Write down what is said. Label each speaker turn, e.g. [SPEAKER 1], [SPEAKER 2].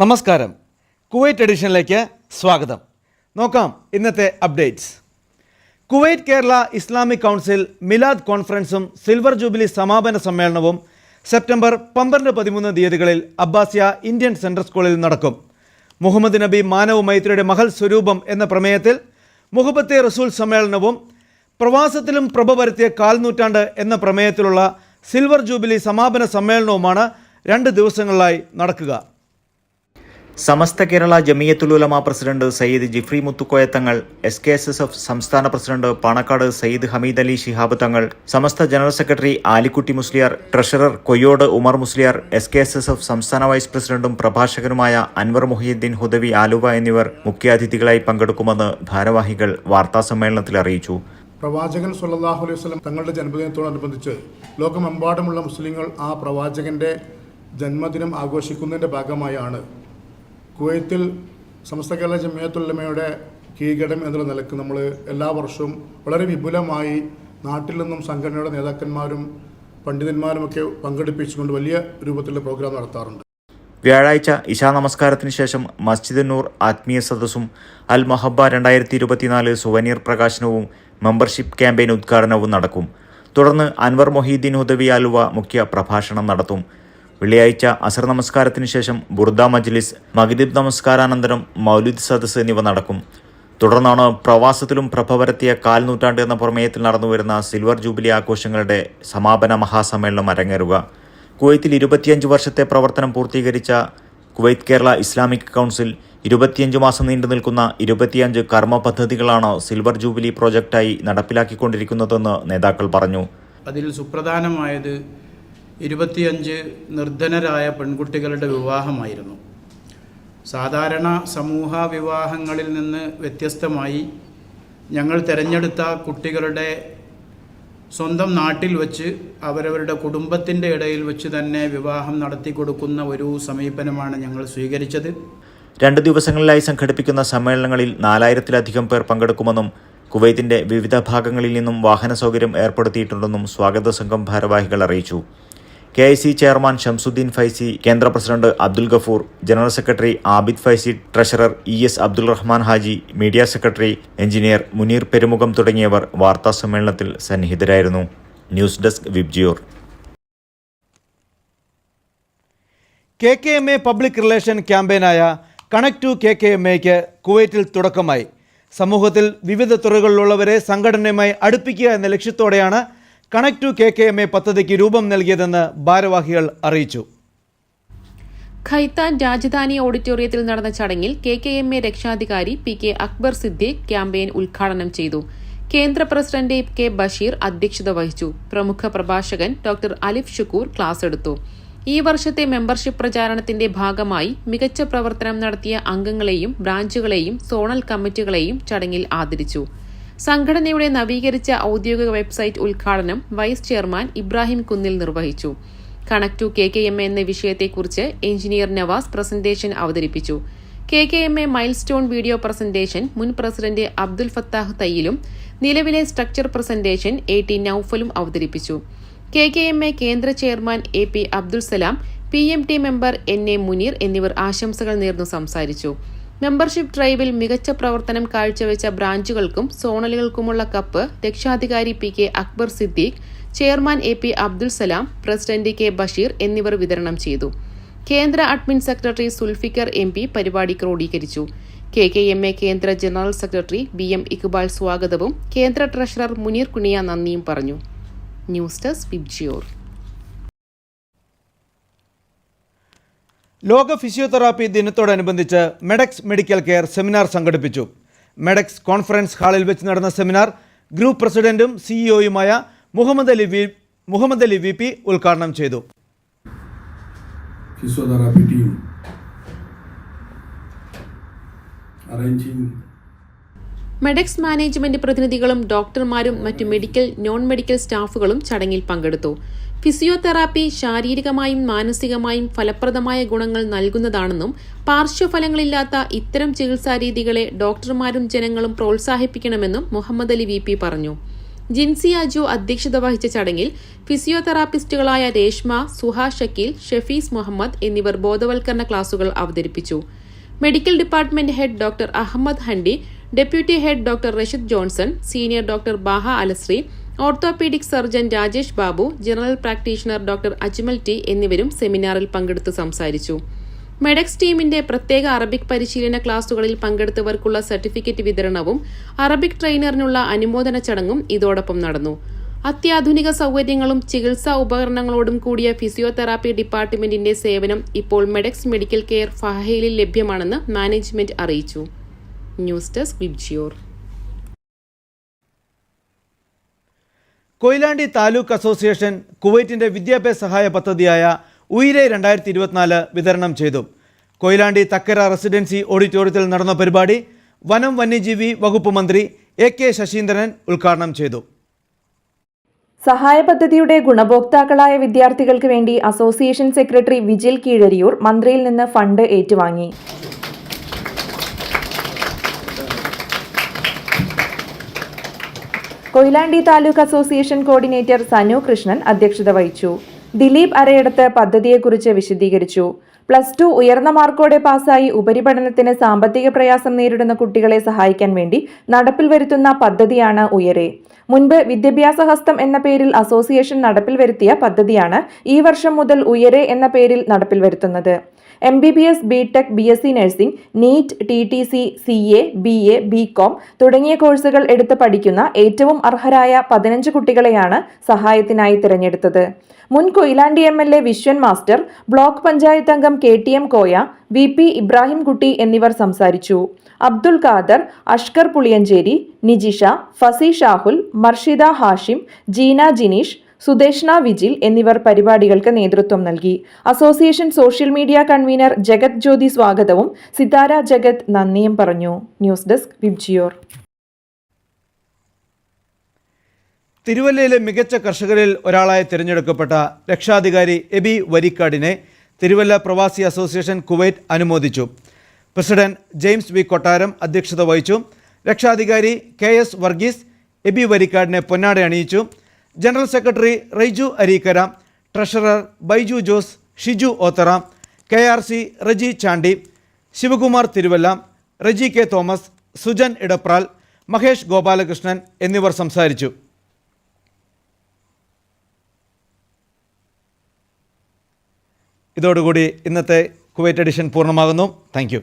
[SPEAKER 1] നമസ്കാരം. കുവൈറ്റ് എഡിഷനിലേക്ക് സ്വാഗതം. നോക്കാം ഇന്നത്തെ updates. Kuwait Kerala Islamic council Milad കോൺഫറൻസും സിൽവർ ജൂബിലി സമാപന സമ്മേളനവും സെപ്റ്റംബർ പന്ത്രണ്ട് പതിമൂന്ന് തീയതികളിൽ അബ്ബാസിയ ഇന്ത്യൻ സെൻട്രൽ സ്കൂളിൽ നടക്കും. മുഹമ്മദ് നബി മാനവ് മൈത്രിയുടെ മഹൽ സ്വരൂപം എന്ന പ്രമേയത്തിൽ മുഹബത്തെ റസൂൽ സമ്മേളനവും പ്രവാസത്തിലും പ്രഭ വരുത്തിയ കാൽനൂറ്റാണ്ട് എന്ന പ്രമേയത്തിലുള്ള സിൽവർ ജൂബിലി സമാപന സമ്മേളനവുമാണ് രണ്ട് ദിവസങ്ങളിലായി നടക്കുക.
[SPEAKER 2] Samastha Kerala Jamiyyathul Ulama president Sayyid Jifri Muthukoya Thangal S K S S F സംസ്ഥാന president Panakkad Sayyid Hameed Ali Shihab Thangal Samastha general secretary Alikutty Musliyar treasurer Koyyode Umar Musliyar S K S S F സംസ്ഥാന vice പ്രസിഡന്റും പ്രഭാഷകനുമായ അൻവർ മുഹിയുദ്ദീൻ ഹുദവി ആലുവ എന്നിവർ മുഖ്യാതിഥികളായി പങ്കെടുക്കുമെന്ന് ഭാരവാഹികൾ വാർത്താസമ്മേളനത്തിൽ അറിയിച്ചു.
[SPEAKER 3] പ്രവാചകൻ സുല്ലാഹു അലൈഹി വസല്ലം തങ്ങളുടെ ജന്മദിനത്തോടനുബന്ധിച്ച് ലോകമെമ്പാടുമുള്ള മുസ്ലിങ്ങൾ ആ പ്രവാചകന്റെ ജന്മദിനം ആഘോഷിക്കുന്നതിന്റെ ഭാഗമായാണ് കുവൈത്തിൽ സമസ്ത കേരള ജമിയത്തുല്ലമയുടെ കീഴ്ഘടം എന്നുള്ള നിലയ്ക്ക് നമ്മൾ എല്ലാ വർഷവും വളരെ വിപുലമായി നാട്ടിൽ നിന്നും സംഘടനയുടെ നേതാക്കന്മാരും പണ്ഡിതന്മാരുമൊക്കെ പങ്കെടുപ്പിച്ചുകൊണ്ട് വലിയ രൂപത്തിലുള്ള പ്രോഗ്രാം നടത്താറുണ്ട്.
[SPEAKER 2] വ്യാഴാഴ്ച ഇശാ നമസ്കാരത്തിന് ശേഷം മസ്ജിദ് നൂർ ആത്മീയ സദസ്സും അൽ മഹബ രണ്ടായിരത്തി ഇരുപത്തിനാല് സുവനീർ പ്രകാശനവും മെമ്പർഷിപ്പ് ക്യാമ്പയിൻ ഉദ്ഘാടനവും നടക്കും. തുടർന്ന് അൻവർ മൊഹീദ്ദീൻ ഹുദവി ആലുവ മുഖ്യ പ്രഭാഷണം നടത്തും. വെള്ളിയാഴ്ച അസർ നമസ്കാരത്തിന് ശേഷം ബുർദ മജ്ലിസ് മഗ്രിബ് നമസ്കാരാനന്തരം മൗലിദ് സദസ് എന്നിവ നടക്കും. തുടർന്നാണ് പ്രവാസത്തിലും പ്രഭ പരത്തിയ കാൽനൂറ്റാണ്ട് എന്ന പ്രമേയത്തിൽ നടന്നുവരുന്ന സിൽവർ ജൂബിലി ആഘോഷങ്ങളുടെ സമാപന മഹാസമ്മേളനം അരങ്ങേറുക. കുവൈത്തിൽ ഇരുപത്തിയഞ്ച് വർഷത്തെ പ്രവർത്തനം പൂർത്തീകരിച്ച കുവൈത്ത് കേരള ഇസ്ലാമിക് കൗൺസിൽ ഇരുപത്തിയഞ്ച് മാസം നീണ്ടു നിൽക്കുന്ന ഇരുപത്തിയഞ്ച് കർമ്മ പദ്ധതികളാണ് സിൽവർ ജൂബിലി പ്രോജക്റ്റായി നടപ്പിലാക്കിക്കൊണ്ടിരിക്കുന്നതെന്ന് നേതാക്കൾ പറഞ്ഞു.
[SPEAKER 4] അതിൽ സുപ്രധാനമായത് ഇരുപത്തിയഞ്ച് നിർധനരായ പെൺകുട്ടികളുടെ വിവാഹമായിരുന്നു. സാധാരണ സമൂഹ വിവാഹങ്ങളിൽ നിന്ന് വ്യത്യസ്തമായി ഞങ്ങൾ തിരഞ്ഞെടുത്ത കുട്ടികളുടെ സ്വന്തം നാട്ടിൽ വച്ച് അവരവരുടെ കുടുംബത്തിന്റെ ഇടയിൽ വെച്ച് തന്നെ വിവാഹം നടത്തി കൊടുക്കുന്ന ഒരു സമീപനമാണ് ഞങ്ങൾ സ്വീകരിച്ചത്.
[SPEAKER 2] രണ്ട് ദിവസങ്ങളിലായി സംഘടിപ്പിക്കുന്ന സമ്മേളനങ്ങളിൽ നാലായിരത്തിലധികം പേർ പങ്കെടുക്കുമെന്നും കുവൈത്തിന്റെ വിവിധ ഭാഗങ്ങളിൽ നിന്നും വാഹന സൗകര്യം ഏർപ്പെടുത്തിയിട്ടുണ്ടെന്നും സ്വാഗത സംഘം ഭാരവാഹികൾ അറിയിച്ചു. K I C chairman Shamsuddin Faizy കേന്ദ്ര president Abdul Gafoor general secretary Abid Faizy treasurer E S Abdul Rahman Haji media secretary engineer Muneer Perumukham തുടങ്ങിയവർ വാർത്താ സമ്മേളനത്തിൽ സന്നിഹിതരായിരുന്നു. News desk VIBGYOR
[SPEAKER 1] K K M A public relation ക്യാമ്പയിനായ connect to K K M എക്ക് കുവൈറ്റിൽ തുടക്കമായി. സമൂഹത്തിൽ വിവിധ തുറകളിലുള്ളവരെ സംഘടനയുമായി അടുപ്പിക്കുക എന്ന ലക്ഷ്യത്തോടെയാണ് connect to K K M A പദ്ധതിക്ക് രൂപം നൽകിയതെന്ന് ഭാരവാഹികൾ അറിയിച്ചു.
[SPEAKER 5] ഖൈത്താൻ രാജധാനി ഓഡിറ്റോറിയത്തിൽ നടന്ന ചടങ്ങിൽ കെ കെ എം എ രക്ഷാധികാരി P K Akbar Siddique campaign ഉദ്ഘാടനം ചെയ്തു. കേന്ദ്ര പ്രസിഡന്റ് കെ ബഷീർ അധ്യക്ഷത വഹിച്ചു. പ്രമുഖ പ്രഭാഷകൻ ഡോക്ടർ അലിഫ് ഷുക്കൂർ ക്ലാസ് എടുത്തു. ഈ വർഷത്തെ മെമ്പർഷിപ്പ് പ്രചാരണത്തിന്റെ ഭാഗമായി മികച്ച പ്രവർത്തനം നടത്തിയ അംഗങ്ങളെയും ബ്രാഞ്ചുകളെയും സോണൽ കമ്മിറ്റികളെയും ചടങ്ങിൽ ആദരിച്ചു. സംഘടനയുടെ നവീകരിച്ച ഔദ്യോഗിക വെബ്സൈറ്റ് ഉദ്ഘാടനം വൈസ് ചെയർമാൻ ഇബ്രാഹിം കുന്നിൽ നിർവഹിച്ചു. Connect to K K M A എന്ന വിഷയത്തെക്കുറിച്ച് എഞ്ചിനീയർ നവാസ് പ്രസന്റേഷൻ അവതരിപ്പിച്ചു. K K M A milestone video presentation മുൻ പ്രസിഡന്റ് അബ്ദുൽ ഫത്താഹ് തയ്യിലും നിലവിലെ സ്ട്രക്ചർ പ്രസന്റേഷൻ എ ടി നൌഫലും അവതരിപ്പിച്ചു. കെ കെ എം എ കേന്ദ്ര chairman A P Abdul Salam P M T member N A Munir എന്നിവർ ആശംസകൾ നേർന്നു സംസാരിച്ചു. മെമ്പർഷിപ്പ് ഡ്രൈവിൽ മികച്ച പ്രവർത്തനം കാഴ്ചവെച്ച ബ്രാഞ്ചുകൾക്കും സോണലുകൾക്കുമുള്ള കപ്പ് രക്ഷാധികാരി P K Akbar Siddique chairman A P Abdul Salam president K Basheer എന്നിവർ വിതരണം ചെയ്തു. കേന്ദ്ര admin secretary Zulfikar M P പരിപാടി ക്രോഡീകരിച്ചു. കെ കെ എം എ കേന്ദ്ര general secretary B M Iqbal സ്വാഗതവും കേന്ദ്ര ട്രഷറർ മുനീർ കുണിയ നന്ദിയും പറഞ്ഞു. News desk VIBGYOR.
[SPEAKER 1] ലോക ഫിസിയോതെറാപ്പി ദിനത്തോടനുബന്ധിച്ച് മെഡക്സ് മെഡിക്കൽ കെയർ സെമിനാർ സംഘടിപ്പിച്ചു. മെഡക്സ് കോൺഫറൻസ് ഹാളിൽ വെച്ച് നടന്ന സെമിനാർ ഗ്രൂപ്പ് പ്രസിഡന്റും സിഇഒയുമായ Muhammad Ali V Muhammad Ali V P ഉദ്ഘാടനം ചെയ്തു.
[SPEAKER 6] Physiotherapy team arranging
[SPEAKER 5] Medex management പ്രതിനിധികളും ഡോക്ടർമാരും മറ്റു മെഡിക്കൽ നോൺ മെഡിക്കൽ സ്റ്റാഫുകളും ചടങ്ങിൽ പങ്കെടുത്തു. ഫിസിയോതെറാപ്പി ശാരീരികമായും മാനസികമായും ഫലപ്രദമായ ഗുണങ്ങൾ നൽകുന്നതാണെന്നും പാർശ്വഫലങ്ങളില്ലാത്ത ഇത്തരം ചികിത്സാരീതികളെ ഡോക്ടർമാരും ജനങ്ങളും പ്രോത്സാഹിപ്പിക്കണമെന്നും മുഹമ്മദ് അലി വി പറഞ്ഞു. ജിൻസി അജു അധ്യക്ഷത വഹിച്ച ചടങ്ങിൽ ഫിസിയോതെറാപ്പിസ്റ്റുകളായ രേഷ്മ സുഹ ഷക്കീൽ ഷെഫീസ് മുഹമ്മദ് എന്നിവർ ബോധവൽക്കരണ ക്ലാസുകൾ അവതരിപ്പിച്ചു. Medical department head doctor Ahmed Handi deputy head doctor Rashid Johnson senior doctor Baha Alashri orthopaedic surgeon Rajesh Babu general practitioner doctor Ajmal T എന്നിവരും സെമിനാറിൽ പങ്കെടുത്ത് സംസാരിച്ചു. മെഡക്സ് ടീമിന്റെ പ്രത്യേക അറബിക് പരിശീലന ക്ലാസുകളിൽ പങ്കെടുത്തവർക്കുള്ള സർട്ടിഫിക്കറ്റ് വിതരണവും അറബിക് ട്രെയിനറിനുള്ള അനുമോദന ചടങ്ങും ഇതോടൊപ്പം നടന്നു. അത്യാധുനിക സൗകര്യങ്ങളും ചികിത്സാ ഉപകരണങ്ങളോടും കൂടിയ ഫിസിയോതെറാപ്പി ഡിപ്പാർട്ട്മെന്റിന്റെ സേവനം ഇപ്പോൾ മെഡക്സ് മെഡിക്കൽ കെയർ ഫഹയിലിൽ ലഭ്യമാണെന്ന് മാനേജ്മെന്റ് അറിയിച്ചു. News desk VIBGYOR
[SPEAKER 1] Koyilandy taluk association കുവൈറ്റിന്റെ വിദ്യാഭ്യാസ സഹായ പദ്ധതിയായ ഉയിരെ രണ്ടായിരത്തി ഇരുപത്തിനാല് വിതരണം ചെയ്തു. കൊയിലാണ്ടി തക്കര റെസിഡൻസി ഓഡിറ്റോറിയത്തിൽ നടന്ന പരിപാടി വനം വന്യജീവി വകുപ്പ് മന്ത്രി എ കെ ശശീന്ദ്രൻ ഉദ്ഘാടനം ചെയ്തു.
[SPEAKER 7] സഹായ പദ്ധതിയുടെ ഗുണഭോക്താക്കളായ വിദ്യാർത്ഥികൾക്ക് വേണ്ടി അസോസിയേഷൻ സെക്രട്ടറി വിജിൽ കീഴരിയൂർ മന്ത്രിയിൽ നിന്ന് ഫണ്ട് ഏറ്റുവാങ്ങി. കൊയിലാണ്ടി താലൂക്ക് അസോസിയേഷൻ കോർഡിനേറ്റർ സനു കൃഷ്ണൻ അധ്യക്ഷത വഹിച്ചു. ദിലീപ് അരയടത്ത് പദ്ധതിയെക്കുറിച്ച് വിശദീകരിച്ചു. പ്ലസ് ടു ഉയർന്ന മാർക്കോടെ പാസായി ഉപരിപഠനത്തിന് സാമ്പത്തിക പ്രയാസം നേരിടുന്ന കുട്ടികളെ സഹായിക്കാൻ വേണ്ടി നടപ്പിൽ വരുത്തുന്ന പദ്ധതിയാണ് ഉയരെ. മുൻപ് വിദ്യാഭ്യാസ ഹസ്തം എന്ന പേരിൽ അസോസിയേഷൻ നടപ്പിൽ വരുത്തിയ പദ്ധതിയാണ് ഈ വർഷം മുതൽ ഉയരെ എന്ന പേരിൽ നടപ്പിൽ വരുത്തുന്നത്. M B B S B tech B S C nursing NEET T T C C A B A B com തുടങ്ങിയ കോഴ്സുകൾ എടുത്ത് പഠിക്കുന്ന ഏറ്റവും അർഹരായ പതിനഞ്ച് കുട്ടികളെയാണ് സഹായത്തിനായി തിരഞ്ഞെടുത്തത്. മുൻ Koyilandy M L A Vishwan master block panchayat അംഗം K T M Koya V P Ibrahimkutty എന്നിവർ സംസാരിച്ചു. അബ്ദുൽ ഖാദർ അഷ്കർ പുളിയഞ്ചേരി നിജിഷ ഫസി ഷാഹുൽ മർഷിദ ഹാഷിം ജീന ജിനീഷ് സുദേഷ്ണ വിജിൽ എന്നിവർ പരിപാടികൾക്ക് നേതൃത്വം നൽകി. Association social media convener Jagat Jyothi സ്വാഗതവും സിതാര ജഗത് നന്ദിയും പറഞ്ഞു. News desk VIBGYOR.
[SPEAKER 1] തിരുവല്ലയിലെ മികച്ച കർഷകരിൽ ഒരാളായി തിരഞ്ഞെടുക്കപ്പെട്ട രക്ഷാധികാരി എബി വരിക്കാടിനെ തിരുവല്ല പ്രവാസി അസോസിയേഷൻ കുവൈറ്റ് അനുമോദിച്ചു. പ്രസിഡന്റ് ജെയിംസ് വി കൊട്ടാരം അധ്യക്ഷത വഹിച്ചു. രക്ഷാധികാരി കെ എസ് വർഗീസ് എബി വരിക്കാടിനെ പൊന്നാട അണിയിച്ചു. General secretary Raiju Areekkara treasurer Baiju Jose Shiju Othara K R C Reji Chandy Sivakumar Thiruvalla Reji K Thomas Sujan Edapral Mahesh Gopalakrishnan എന്നിവർ സംസാരിച്ചു. ഇതോടുകൂടി ഇന്നത്തെ കുവൈറ്റ് എഡിഷൻ പൂർണമാകുന്നു. താങ്ക്